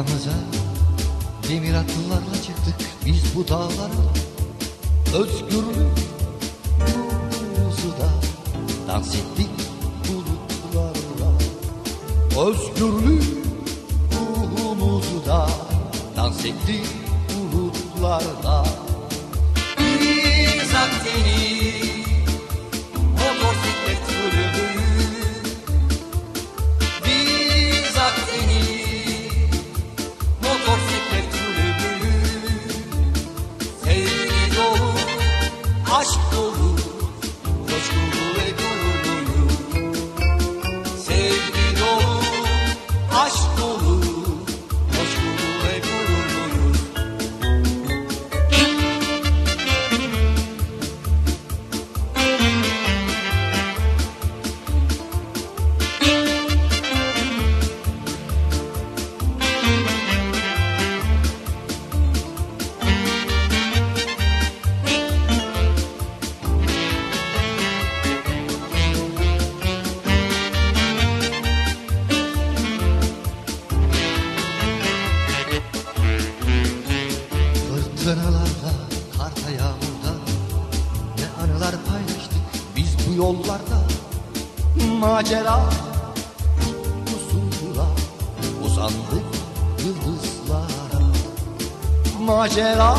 arkamıza Demir atlılarla çıktık biz bu dağlara. Özgürlük da Dans ettik bulutlarla. Özgürlük da Dans ettik bulutlarla. Biz Akdeniz macera Usulura uzandık yıldızlara. Macera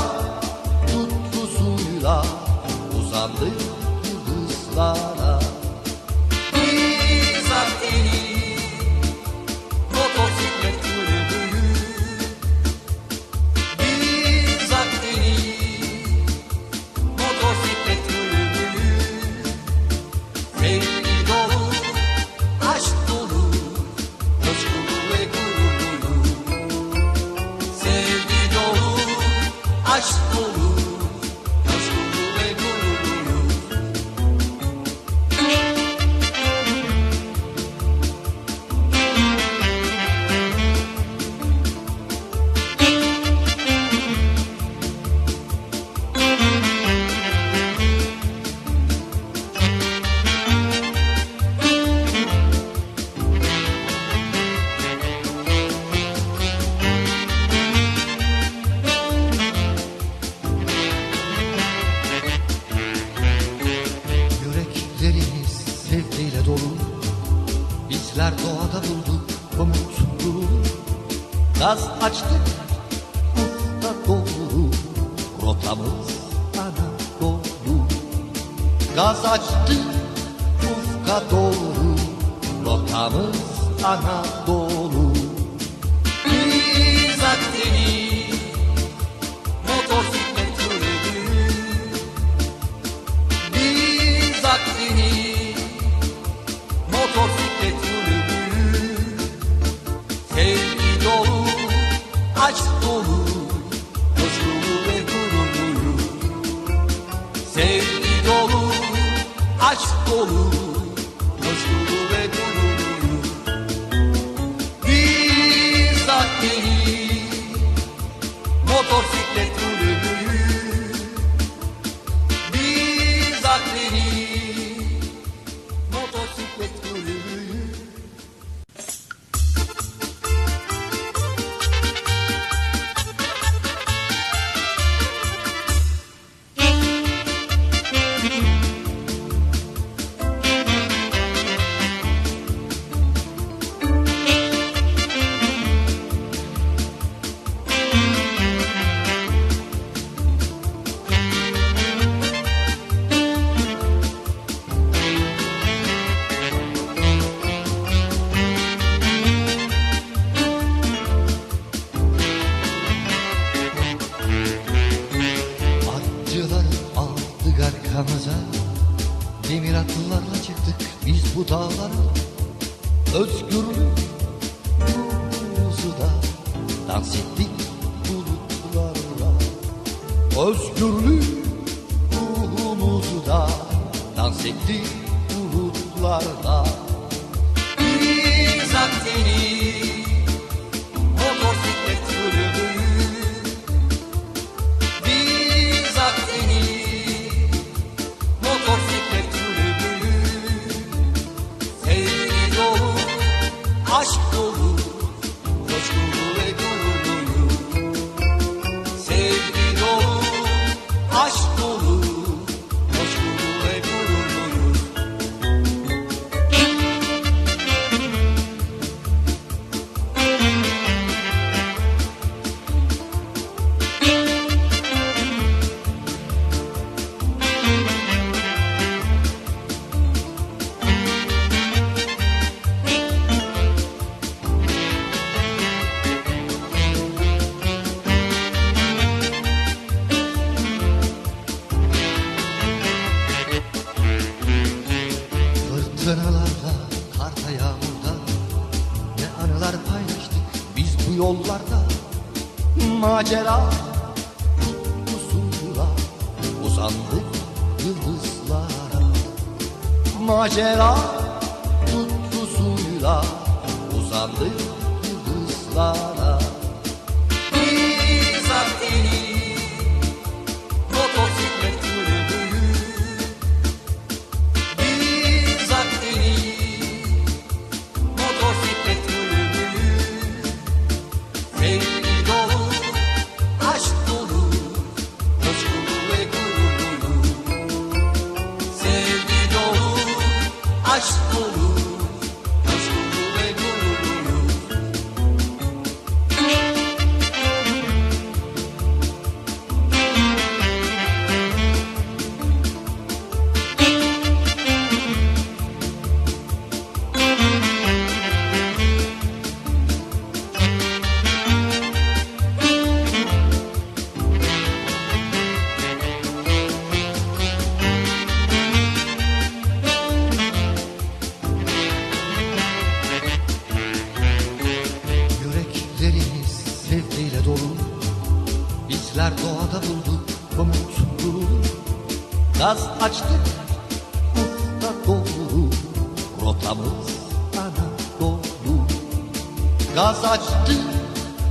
gaz açtık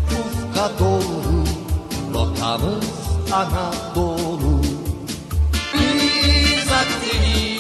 ufka doğru. Rotamız Anadolu. Biz Akdeniz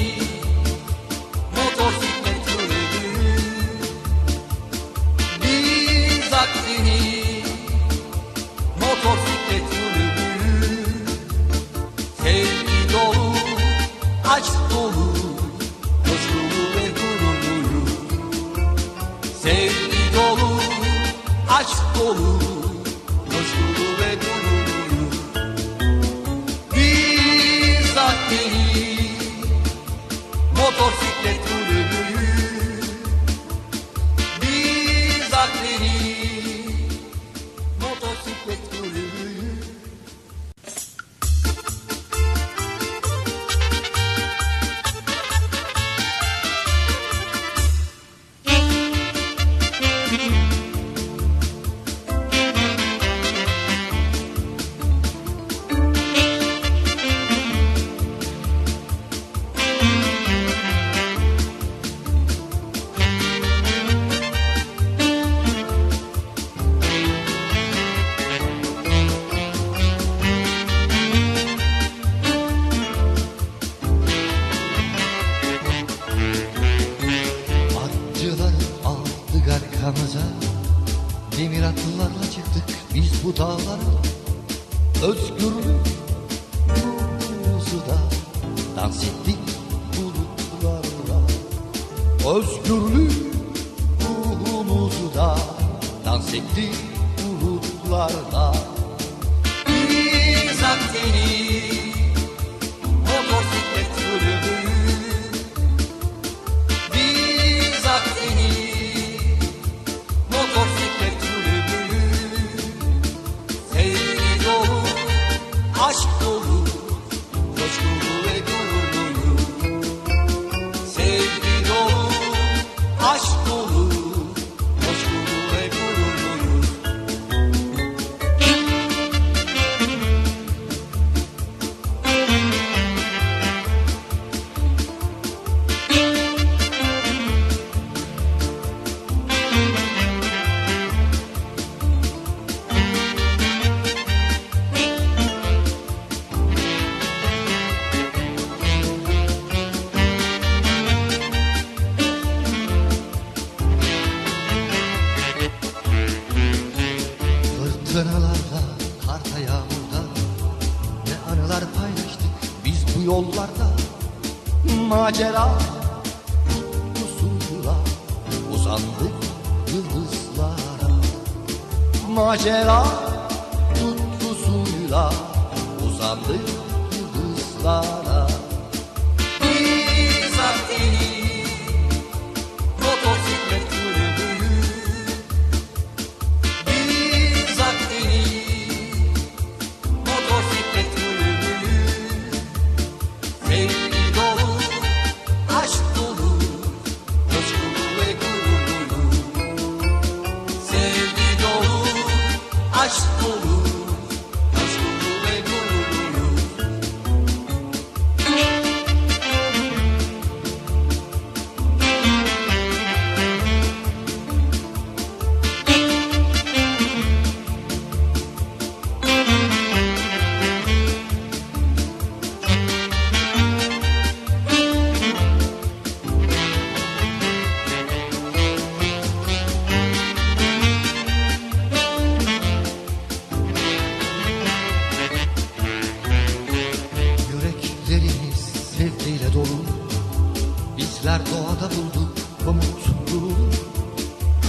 macera tutkusuyla uzandık.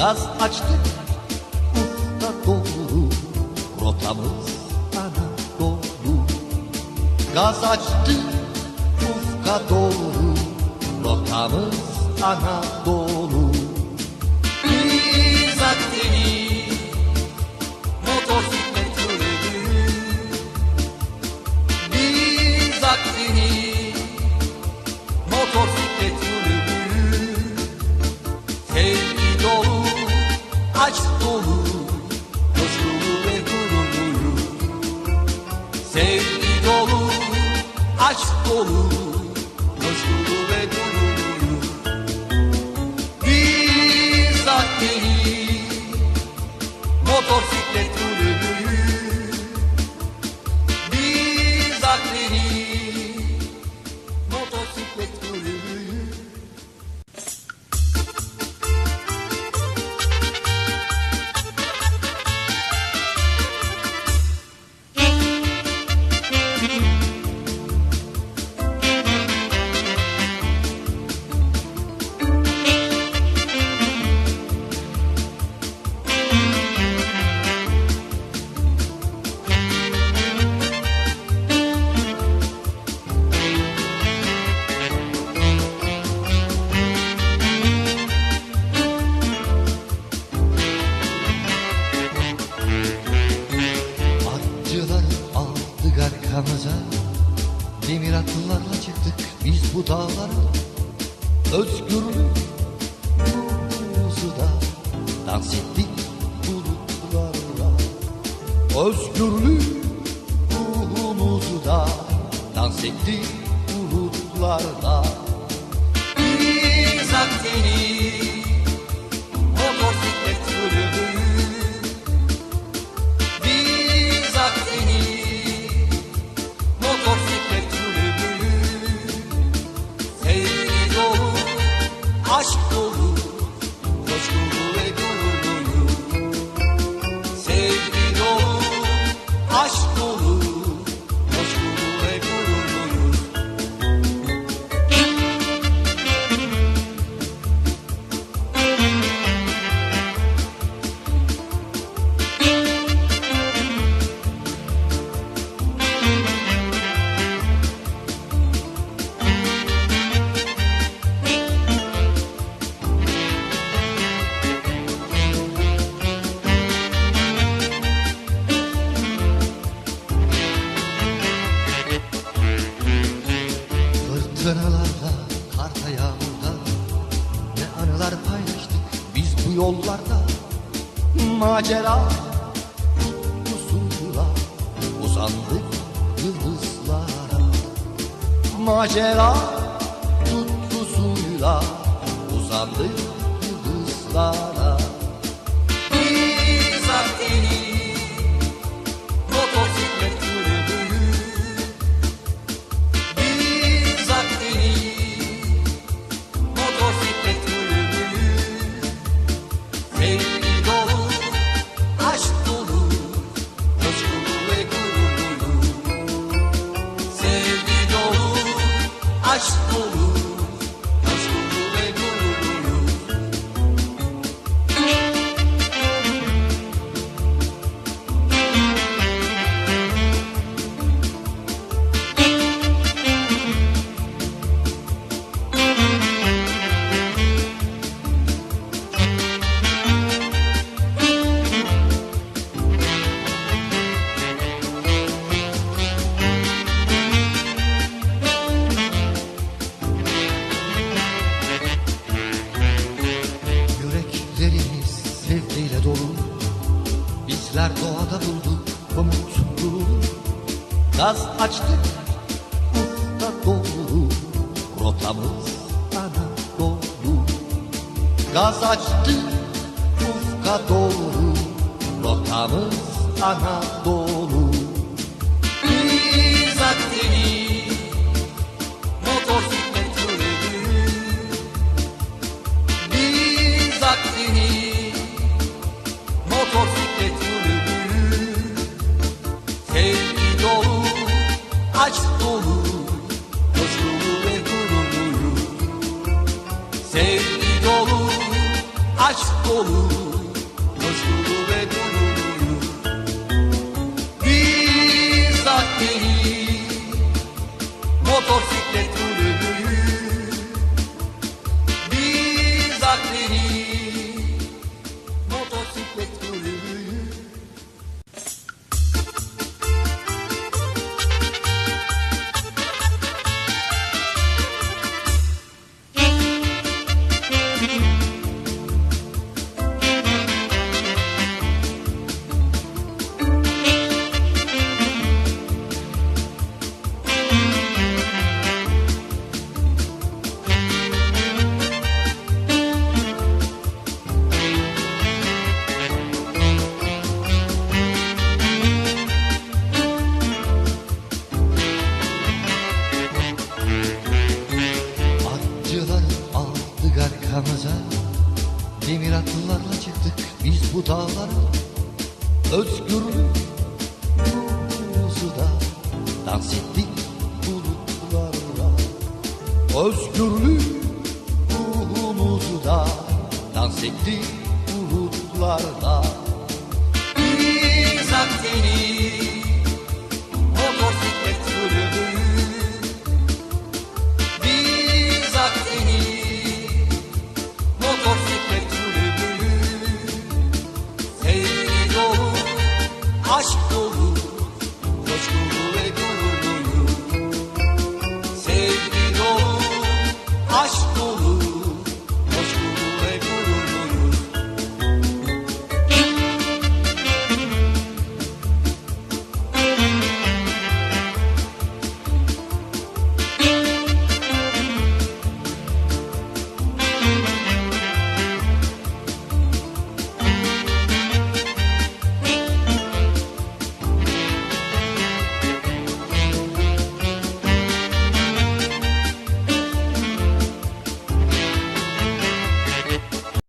Gaz açtık ufka doğru. Rotamız Anadolu. Gaz açtık ufka doğru. Rotamız Anadolu. Biz Akdeniz Sevgi dolu, aşk dolu, Özgürlük ruhumuzu da Dans ettik bulutlarla Biz Akdeniz Macera tutkusuyla Uzandık yıldızlara. Macera tutkusuyla Uzandık yıldızlara aşk dolu, Gaz açtık. Ufka doğru Rotamız Anadolu Gaz açtık ufka doğru Rotamız Anadolu Biz Akdeniz aşk dolu Coşkulu ve gururluyum. Sevgi dolu, aşk dolu. Özgürlük ruhumuzu da Dans ettik bulutlarla. Özgürlük ruhumuzu da Dans ettik bulutlarla. Biz Akdeniz